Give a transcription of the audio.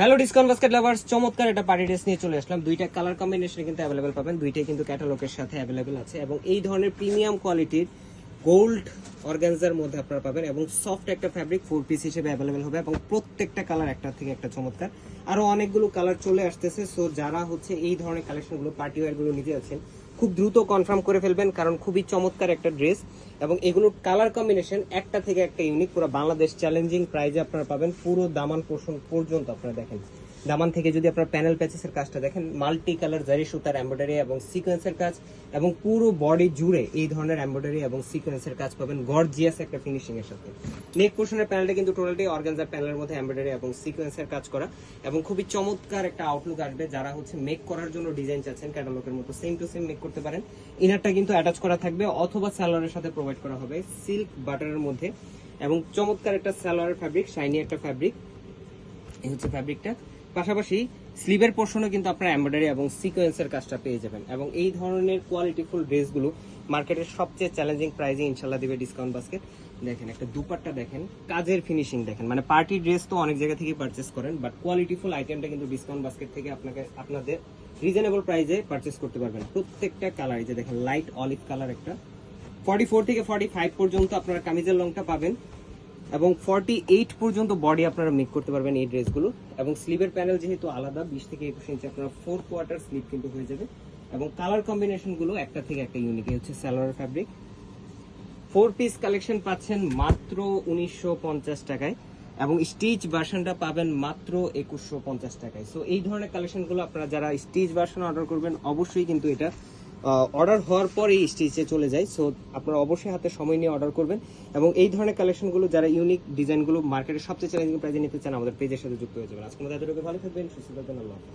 Hello discount basket lovers চমৎকার একটা party dress নিয়ে চলে আসলাম। দুইটা কালার কম্বিনেশনে কিন্তু অ্যাভেলেবেল পাবেন। দুইটাই কিন্তু ক্যাটালগের সাথে অ্যাভেলেবেল আছে এবং এই ধরনের প্রিমিয়াম কোয়ালিটির গোল্ড অর্গানজার মধ্যে আপনারা পাবেন এবং সফট একটা ফ্যাব্রিক ফোর পিস হিসেবে অ্যাভেলেবেল হবে এবং প্রত্যেকটা কালার একটা থেকে একটা চমৎকার। আরও অনেকগুলো কালার চলে আসতেছে। সো যারা হচ্ছে এই ধরনের কালেকশনগুলো পার্টি ওয়্যারগুলো নিতে যাচ্ছেন খুব দ্রুত কনফার্ম করে ফেলবেন, কারণ খুবই চমৎকার একটা ড্রেস এবং এগুলোর কালার কম্বিনেশন একটা থেকে একটা ইউনিক পুরো বাংলাদেশ চ্যালেঞ্জিং প্রাইজে আপনারা পাবেন। পুরো দামান পোর্শন পর্যন্ত আপনারা দেখেন। দামান থেকে যদি আপনার প্যানেল প্যাচেসের কাজটা দেখেন মাল্টি কালার জারি সুতার এমব্রয়ডারি এবং সিকোয়েন্সের কাজ এবং পুরো বডি জুড়ে এই ধরনের এমব্রয়ডারি এবং সিকোয়েন্সের কাজ পাবেন গর্জিয়াস একটা ফিনিশিং এর সাথে। নেক পোর্শনের প্যানেলটা কিন্তু টোটালি অর্গানজার প্যানেলের মধ্যে এমব্রয়ডারি এবং সিকোয়েন্সের কাজ করা এবং খুবই চমৎকার একটা আউটলুক আসবে। যারা হচ্ছে মেক করার জন্য ডিজাইন চাচ্ছেন ক্যাটালগের মতো সেম টু সেম মেক করতে পারেন। ইনারটা কিন্তু অ্যাটাচ করা থাকবে, অথবা স্যালোয়ারের সাথে প্রোভাইড করা হবে সিল্ক বাটারের মধ্যে। এবং চমৎকার একটা স্যালোয়ার ফ্যাব্রিক শাইনি একটা ফ্যাব্রিক এই হচ্ছে ফ্যাব্রিকটা পাশাপাশি স্লিভের পোর্শনে কিন্তু আপনার এমব্রয়ডারি এবং সিকোয়েন্সের কাজটা পেয়ে যাবেন। এবং এই ধরনের কোয়ালিটিফুল ড্রেসগুলো মার্কেটের সবচেয়ে চ্যালেঞ্জিং প্রাইসে ইনশাল্লাহ দিবে ডিসকাউন্ট বাস্কেট দেখেন, একটা দুপাট্টা দেখেন, কাজের ফিনিশিং দেখেন। মানে পার্টি ড্রেস তো অনেক জায়গা থেকে পারচেস করেন বাট কোয়ালিটিফুল আইটেমটা কিন্তু ডিসকাউন্ট বাস্কেট থেকে আপনাকে, আপনাদের রিজনেবল প্রাইজে পারচেস করতে পারবেন। প্রত্যেকটা কালার যে দেখেন লাইট অলিভ কালার একটা। ফর্টি ফোর থেকে ফর্টি ফাইভ পর্যন্ত আপনারা কামিজের লংটা পাবেন। এবং ফর্টি এইট পর্যন্ত বডি আপনারা মেক করতে পারবেন এই ড্রেসগুলো। এবং স্লিভের প্যানেল যেহেতু আলাদা, বিশ থেকে একুশ ইঞ্চি আপনারা ফোর কোয়ার্টার স্লিভ কিন্তু হয়ে যাবে। এবং কালার কম্বিনেশনগুলো একটা থেকে একটা ইউনিক হচ্ছে salwar fabric four piece collection পাচ্ছেন মাত্র উনিশশো পঞ্চাশ টাকায়। এবং স্টিচ ভার্সনটা পাবেন মাত্র একুশশো টাকায়। সো এই ধরনের কালেকশনগুলো আপনারা যারা স্টিচ ভার্সন অর্ডার করবেন, অবশ্যই কিন্তু এটা অর্ডার হওয়ার পর এই স্টেজে চলে যায়। সো আপনারা অবশ্যই হাতে সময় নিয়ে অর্ডার করবেন এবং এই ধরনের কালেকশনগুলো যারা ইউনিক ডিজাইনগুলো মার্কেটের সবচেয়ে চ্যালেঞ্জিং প্রাইজে নিতে চান, আমাদের পেজের সাথে যুক্ত হয়ে যাবেন। আজকে আমাদের ভালো থাকবেন, সুস্থ থাকবেন, আল্লাহ।